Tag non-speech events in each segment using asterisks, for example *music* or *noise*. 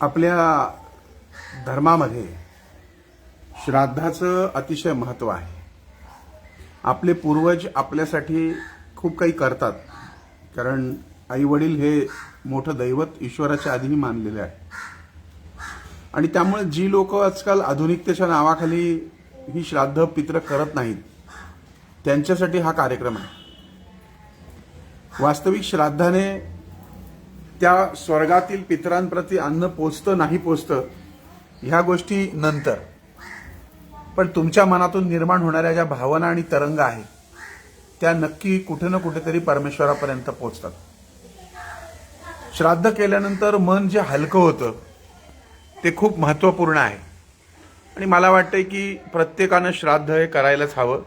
आपल्या धर्मामध्ये श्राद्धाचं अतिशय महत्त्व आहे. आपले पूर्वज आपल्यासाठी खूप काही करतात कारण आईवडील हे मोठं दैवत ईश्वराच्या आधीही मानलेले आहे आणि त्यामुळे जी लोक आजकाल आधुनिकतेच्या नावाखाली ही श्राद्ध पित्र करत नाहीत त्यांच्यासाठी हा कार्यक्रम आहे. वास्तविक श्राद्धाने त्या स्वर्गातील पितरांप्रती अन्न पोचतं नाही पोचतं ह्या गोष्टी नंतर. पण तुमच्या मनातून निर्माण होणाऱ्या ज्या भावना आणि तरंग आहेत त्या नक्की कुठे ना कुठेतरी परमेश्वरापर्यंत पोचतात. श्राद्ध केल्यानंतर मन जे हलकं होतं ते खूप महत्त्वपूर्ण आहे. आणि मला वाटतंय की प्रत्येकानं श्राद्ध हे करायलाच हवं.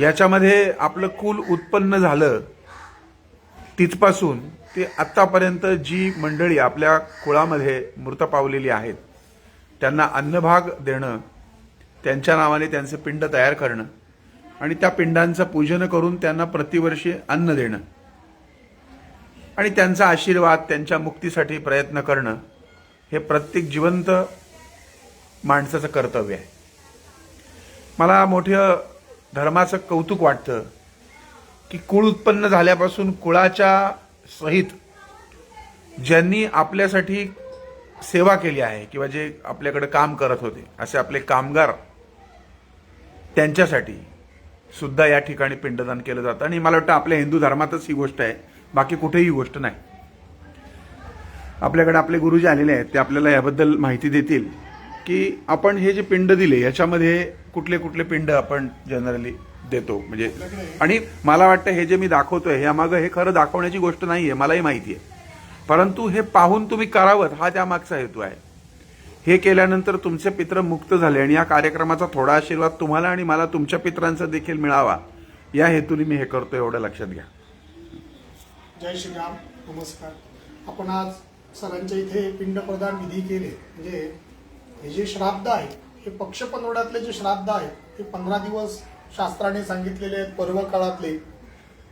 याच्यामध्ये आपलं कुल उत्पन्न झालं तिथपासून ते आत्तापर्यंत जी मंडळी आपल्या कुळामध्ये मृत पावलेली आहेत त्यांना अन्नभाग देणं त्यांच्या नावाने त्यांचे पिंड तयार करणं आणि त्या पिंडांचं पूजन करून त्यांना प्रतिवर्षी अन्न देणं आणि त्यांचा आशीर्वाद त्यांच्या मुक्तीसाठी प्रयत्न करणं हे प्रत्येक जिवंत माणसाचं कर्तव्य आहे. मला मोठं धर्माचं कौतुक वाटतं. की कुळ उत्पन्न झाल्यापासून कुळाच्या सहित ज्यांनी आपल्यासाठी सेवा केली आहे किंवा जे आपल्याकडे काम करत होते असे आपले कामगार त्यांच्यासाठी सुद्धा या ठिकाणी पिंडदान केलं जातं. आणि मला वाटतं आपल्या हिंदू धर्मातच ही गोष्ट आहे. बाकी कुठेही ही गोष्ट नाही. आपल्याकडे आपले गुरुजी आलेले आहेत ते आपल्याला याबद्दल माहिती देतील की आपण हे जे पिंड दिले याच्यामध्ये कुठले कुठले पिंड आपण जनरली देतो. म्हणजे आणि मला वाटतं हे जे मी दाखवतोय यामागं हे खरं दाखवण्याची गोष्ट नाही आहे मलाही माहिती आहे. परंतु हे पाहून तुम्ही करावं हा त्यामागचा हेतू आहे. हे केल्यानंतर तुमचे पित्र मुक्त झाले आणि या कार्यक्रमाचा थोडा आशीर्वाद तुम्हाला आणि मला तुमच्या पित्रांचा देखील मिळावा. या हेतूने मी हे करतो एवढं लक्षात घ्या. जय श्रीराम नमस्कार. आपण आज सरांच्या इथे पिंडप्रधान विधी केले. म्हणजे हे जे श्राद्ध आहे हे पक्ष पंधरवड्यातले जे श्राद्ध आहे ते पंधरा दिवस शास्त्राने सांगितलेले आहेत पर्व काळातले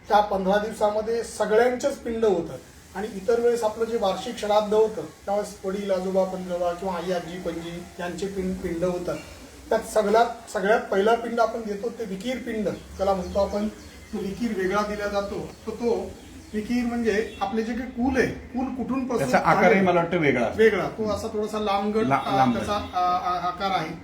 त्या पंधरा दिवसामध्ये सगळ्यांचेच पिंड होतात आणि इतर वेळेस आपलं जे वार्षिक श्राद्ध होतं त्यावेळेस वडील आजोबा पंजोबा किंवा आई आजी पणजी यांचे पिंड पिंड होतात त्यात सगळ्यात सगळ्यात पहिला पिंड आपण देतो ते विकीर पिंड त्याला म्हणतो आपण तो विकीर वेगळा दिला जातो तर तो विकीर म्हणजे आपले जे काही कुल आहे कुल कुठून आकारही झाले? मला वाटतं वेगळा. वेगळा तो असा थोडासा लांबगट ला- आ, लांबगट. त्याचा आकार आहे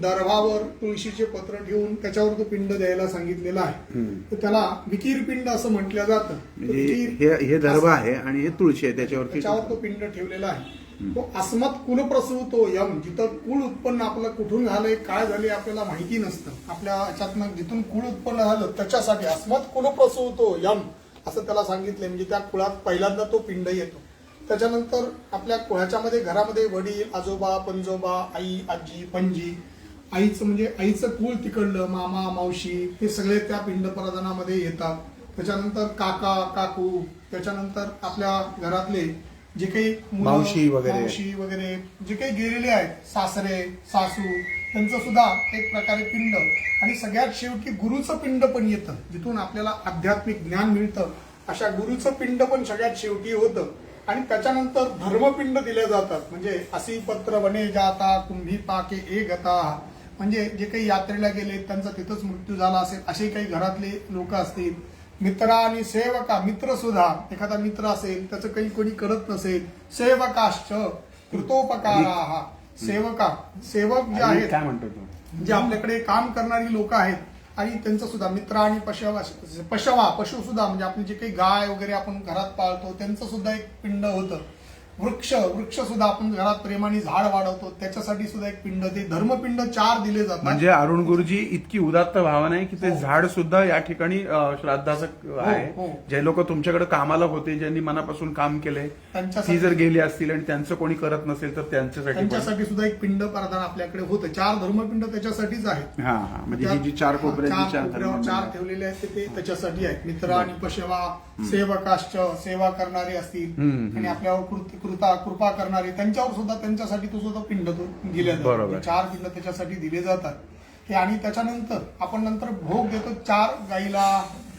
दर्भावर तुळशीचे पत्र ठेवून त्याच्यावर तो पिंड द्यायला सांगितलेला आहे. तर त्याला विकीर पिंड असं म्हटलं जातं. म्हणजे हे हे दर्भ आहे आणि हे तुळशी आहे त्याच्यावरती त्याच्यावर तो पिंड ठेवलेला आहे. तो अस्मत कुल प्रसूतो यम जिथं कुळ उत्पन्न आपलं कुठून झालंय काय झाले आपल्याला माहिती नसतं. आपल्या याच्यातनं जिथून कुळ उत्पन्न झालं त्याच्यासाठी अस्मत कुल प्रसूतो यम असं त्याला सांगितलंय. म्हणजे त्या कुळात पहिल्यांदा तो पिंड येतो. त्याच्यानंतर आपल्या कुळाच्यामध्ये घरामध्ये वडील आजोबा पंजोबा आई आजी पणजी आईचं म्हणजे आईचं कुळ तिकडलं मामा मावशी हे सगळे त्या पिंड प्रदानामध्ये येतात. त्याच्यानंतर काका काकू त्याच्यानंतर आपल्या घरातले जे काही मावशी वगैरे. मावशी वगैरे जे काही गेलेले आहेत सासरे सासू त्यांचं सुद्धा एक प्रकारे पिंड. आणि सगळ्यात शेवटी गुरुचं पिंड पण येतं जिथून आपल्याला आध्यात्मिक ज्ञान मिळतं. अशा गुरुचं पिंड पण सगळ्यात शेवटी होतं. आणि त्याच्यानंतर धर्मपिंड दिले जातात. म्हणजे असी पत्र वने जाता कुंभी पाके ए गता. म्हणजे जे काही यात्रेला गेले त्यांचा तिथंच मृत्यू झाला असेल असे काही घरातले लोक असतील. मित्र आणि सेवका मित्र सुद्धा एखादा मित्र असेल त्याचं काही कोणी करत नसेल सेवकाश्च कृतोपकारा. सेवका सेवक जे आहेत काय म्हणतो जे आपल्याकडे काम करणारी लोक आहेत आणि त्यांचं सुद्धा मित्र आणि पशवा पशवा पशु सुद्धा म्हणजे आपली जे काही गाय वगैरे आपण घरात पाळतो त्यांचं सुद्धा एक पिंड होतं. वृक्ष वृक्ष सुद्धा आपण घरात प्रेमाने झाड वाढवतो. त्याच्यासाठी सुद्धा एक पिंड ते धर्मपिंड चार दिले जातात. म्हणजे अरुण गुरुजी इतकी उदात्त भावना आहे की ते झाड सुद्धा या ठिकाणी श्राद्धाचं हो. आहे. जे लोक तुमच्याकडे कामाला होते ज्यांनी मनापासून काम केले त्यांच्यासाठी- जर गेली असतील आणि त्यांचं कोणी करत नसेल तर त्यांच्यासाठी त्यांच्यासाठी सुद्धा एक पिंड प्रदान आपल्याकडे होतं. चार धर्मपिंड त्याच्यासाठी आहेत. हा हा. म्हणजे ही जी चार कोपऱ्यावर चार ठेवलेले आहेत ते- त्याच्यासाठी आहेत. मित्र आणि पशवा सेवकाश्च सेवा करणारे असतील. आणि आपल्यावर कृत- कृता कृपा करणारे त्यांच्यावर सुद्धा त्यांच्यासाठी तो सुद्धा पिंड तो दिले जातो चार पिंड त्याच्यासाठी दिले जातात. हे आणि त्याच्यानंतर आपण नंतर भोग देतो. चार गाईला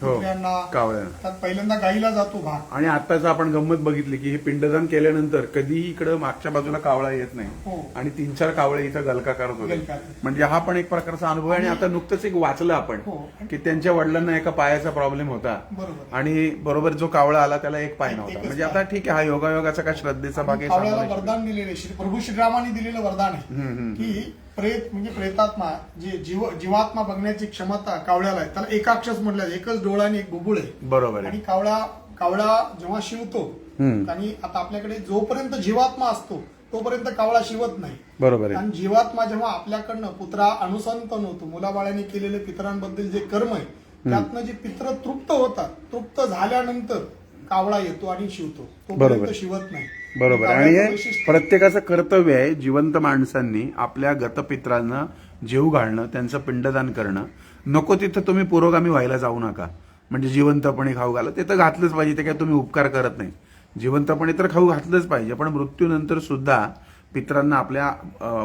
हो. कुत्र्यांना कावळ्या. त्यात पहिल्यांदा गाईला जातो भाग आणि आताच आपण गंमत बघितली की हे पिंडदान केल्यानंतर कधीही इकडं मागच्या बाजूला कावळा येत नाही. हो. आणि तीन चार कावळे इथं गलका करत होते. गलका. म्हणजे हा पण एक प्रकारचा अनुभव आहे आणि आता नुकतंच एक वाचलं आपण हो. की त्यांच्या वडिलांना एका पायाचा प्रॉब्लेम होता. बरोबर. आणि बरोबर जो कावळा आला त्याला एक पाय नव्हता. एकच म्हणजे आता ठीक आहे हा योगायोगाचा काय श्रद्धेचा भाग आहे कावळ्याला सांगू नाही वरदान दिलेले श्री प्रभू श्रीरामाने दिलेलं वरदान आहे. की प्रेत म्हणजे प्रेतात्मा जे जीव जीवात्मा बघण्याची क्षमता कावळ्याला आहे. त्याला एकाक्षच म्हटलं जातं. एकच डोळा आणि एक बुबुळ आहे. बरोबर आहे. आणि कावळा कावळा जेव्हा शिवतो हम्म. आणि आता आपल्याकडे जोपर्यंत जीवात्मा असतो तोपर्यंत कावळा शिवत नाही. बरोबर आहे. आणि जीवात्मा जेव्हा आपल्याकडनं पुत्रा अनुसंतन होतो मुलाबाळाने केलेले पितरांबद्दल जे कर्म आहे त्यातनं जे पित्र तृप्त होतात तृप्त झाल्यानंतर कावळा येतो आणि शिवतो बरोबर. शिवत नाही. बरोबर. आणि हे प्रत्येकाचं कर्तव्य आहे जिवंत माणसांनी आपल्या गतपित्रांना जीव घालणं त्यांचं पिंडदान करणं. नको तिथं तुम्ही पुरोगामी व्हायला जाऊ नका. म्हणजे जिवंतपणे खाऊ घाला. ते तर घातलंच पाहिजे ते काय तुम्ही उपकार करत नाही. जिवंतपणे तर खाऊ घातलंच पाहिजे पण मृत्यूनंतर सुद्धा पित्रांना आपल्या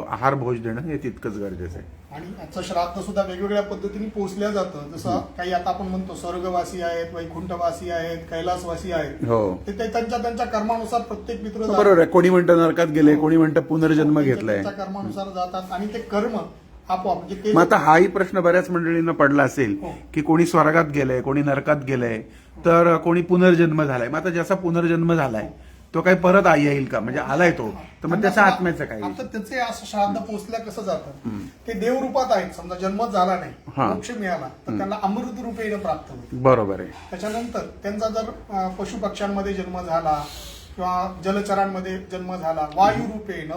आहार भोज देणं हे तितकंच गरजेचं आहे. आणि याचं श्राद्ध सुद्धा वेगवेगळ्या पद्धतीने पोचल्या जातं. जसं काही आता आपण म्हणतो स्वर्गवासी आहेत वैकुंठवासी आहेत कैलासवासी आहेत. हो. ते ते त्यांच्या त्यांच्या कर्मानुसार प्रत्येक मित्र जातात. बरोबर आहे. कोणी म्हणतं नरकात गेले कोणी म्हणतं पुनर्जन्म घेतलाय. त्यांच्या कर्मानुसार जातात आणि ते कर्म आपोआप म्हणजे मग आता हाही प्रश्न बऱ्याच मंडळींना पडला असेल हो. की कोणी स्वर्गात गेलंय कोणी नरकात गेलंय तर कोणी पुनर्जन्म झालाय. मग आता ज्याचा पुनर्जन्म झालाय तो काही परत आ- येईल का? म्हणजे आलाय तो. तर मग त्याच्या आत्म्याचं काय आता त्याचे असं श्राद्ध पोचल्या कसं जातं? ते देव रूपात आहेत. समजा जन्मच झाला नाही हा. मोक्ष मिळाला तर त्यांना अमृत रूपे प्राप्त होईल बरोबर आहे. त्याच्यानंतर त्यांचा जर अं, पशुपक्ष्यांमध्ये जन्म झाला किंवा जलचरांमध्ये जन्म झाला वायू रूपेण.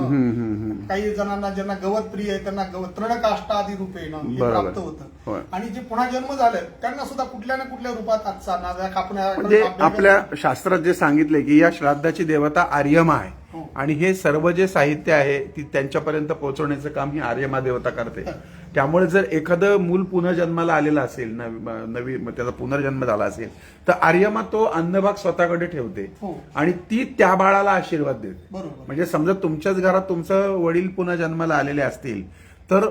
काही जणांना ज्यांना गवत प्रिय आहे त्यांना गवत तृणकाष्ट आदी रूपेण हे. प्राप्त. होतं आणि जे पुन्हा जन्म झाले त्यांना सुद्धा कुठल्या ना कुठल्या रूपात आजचा नाव्या कापण्या म्हणजे आपल्या शास्त्रात जे सांगितले की या श्राद्धाची देवता आर्यमा आहे हो. आणि हे सर्व जे साहित्य आहे ती त्यांच्यापर्यंत पोहोचवण्याचं काम ही आर्यमा देवता करते *laughs* त्यामुळे जर एखादं मूल पुनर्जन्माला आलेलं असेल नवी त्याचा पुनर्जन्म झाला असेल तर आर्यमा तो अन्नभाग स्वतःकडे ठेवते हो. आणि ती त्या बाळाला आशीर्वाद देते. म्हणजे समजा तुमच्याच घरात तुमचं वडील पुन्हा जन्माला आलेले असतील तर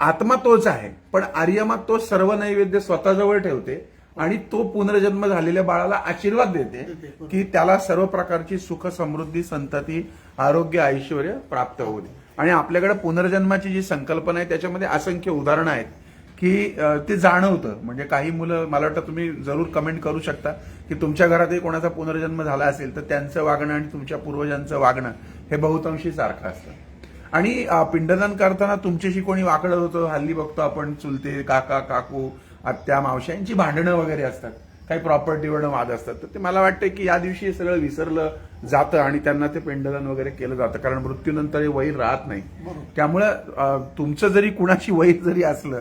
आत्मा तोच आहे पण आर्यमा तो सर्व नैवेद्य स्वतःजवळ ठेवते आणि तो पुनर्जन्म झालेल्या बाळाला आशीर्वाद देते की त्याला सर्व प्रकारची सुख समृद्धी संतती आरोग्य ऐश्वर प्राप्त होऊ दे. आणि आपल्याकडे पुनर्जन्माची जी संकल्पना आहे त्याच्यामध्ये असंख्य उदाहरणं आहेत की ते जाणवतं. म्हणजे काही मुलं मला वाटतं तुम्ही जरूर कमेंट करू शकता की तुमच्या घरातही कोणाचा पुनर्जन्म झाला असेल तर त्यांचं वागणं आणि तुमच्या पूर्वजांचं वागणं हे बहुतांशी सारखं असतं. आणि पिंडदान करताना तुमच्याशी कोणी वाकडं होतं? हल्ली बघतो आपण चुलते काका काकू आत्या मावश्यांची भांडणं वगैरे असतात. काही प्रॉपर्टीवर वाद असतात. तर ते मला वाटतं की या दिवशी हे सगळं विसरलं जातं आणि त्यांना ते पिंडदान वगैरे केलं जातं. कारण मृत्यूनंतर हे वैर राहत नाही. त्यामुळं तुमचं जरी कुणाची वैर जरी असलं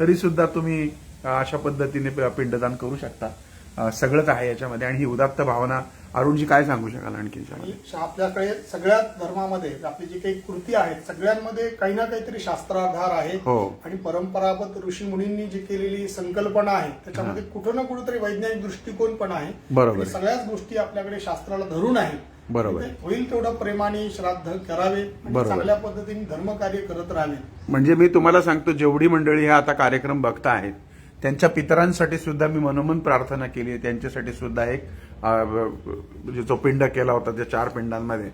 तरी सुद्धा तुम्ही अशा पद्धतीने पिंडदान करू शकता. सगळंच आहे याच्यामध्ये. आणि ही उदात्त भावना अरुणजी काय सांगू शकाल आणखी? आणि आपल्याकडे सगळ्याच धर्मामध्ये आपली जी काही कृती आहेत सगळ्यांमध्ये काही ना काहीतरी शास्त्राधार आहे हो. आणि परंपरागत ऋषी मुनींनी जी केलेली संकल्पना आहे त्याच्यामध्ये कुठं ना कुठेतरी वैज्ञानिक दृष्टिकोन पण आहे. बरोबर. सगळ्याच गोष्टी आपल्याकडे शास्त्राला धरून आहेत. बरोबर. ते होईल तेवढं प्रेमाने श्राद्ध करावे. चांगल्या पद्धतीने धर्मकार्य करत राहावे. म्हणजे मी तुम्हाला सांगतो जेवढी मंडळी हे आता कार्यक्रम बघता आहेत त्यांच्या पितरांसाठी सुद्धा मी मनोमन प्रार्थना केली आहे. त्यांच्यासाठी सुद्धा एक म्हणजे जो पिंड केला होता त्या चार पिंडांमध्ये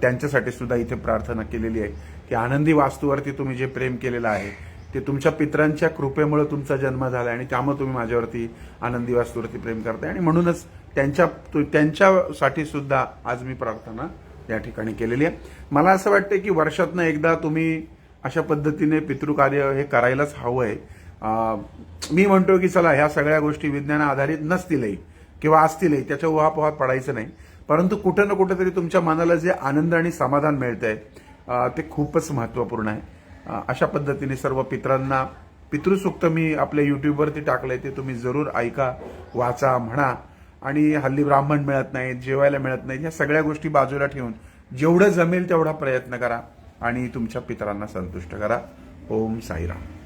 त्यांच्यासाठी सुद्धा इथे प्रार्थना केलेली आहे की आनंदी वास्तूवरती तुम्ही जे प्रेम केलेलं आहे ते तुमच्या पितरांच्या कृपेमुळे तुमचा जन्म झाला आणि त्यामुळे तुम्ही माझ्यावरती आनंदी वास्तूवरती प्रेम करताय. आणि म्हणूनच त्यांच्या त्यांच्यासाठी सुद्धा आज मी प्रार्थना या ठिकाणी केलेली आहे. मला असं वाटतं की वर्षातनं एकदा तुम्ही अशा पद्धतीने पितृकार्य हे करायलाच हवं आहे मी म्हणतो की चला ह्या सगळ्या गोष्टी विज्ञाना आधारित नसतीलही किंवा असतीलही त्याच्या उहापोहात पडायचं नाही. परंतु कुठं ना कुठेतरी तुमच्या मनाला जे आनंद आणि समाधान मिळतंय आहे ते खूपच महत्त्वपूर्ण आहे. अशा पद्धतीने सर्व पित्रांना पितृसूक्त मी आपल्या युट्यूबवरती टाकलंय ते तुम्ही जरूर ऐका वाचा म्हणा. आणि हल्ली ब्राह्मण मिळत नाहीत जेवायला मिळत नाहीत ह्या सगळ्या गोष्टी बाजूला ठेवून जेवढं जमेल तेवढा प्रयत्न करा आणि तुमच्या पितरांना संतुष्ट करा. ओम साईराम.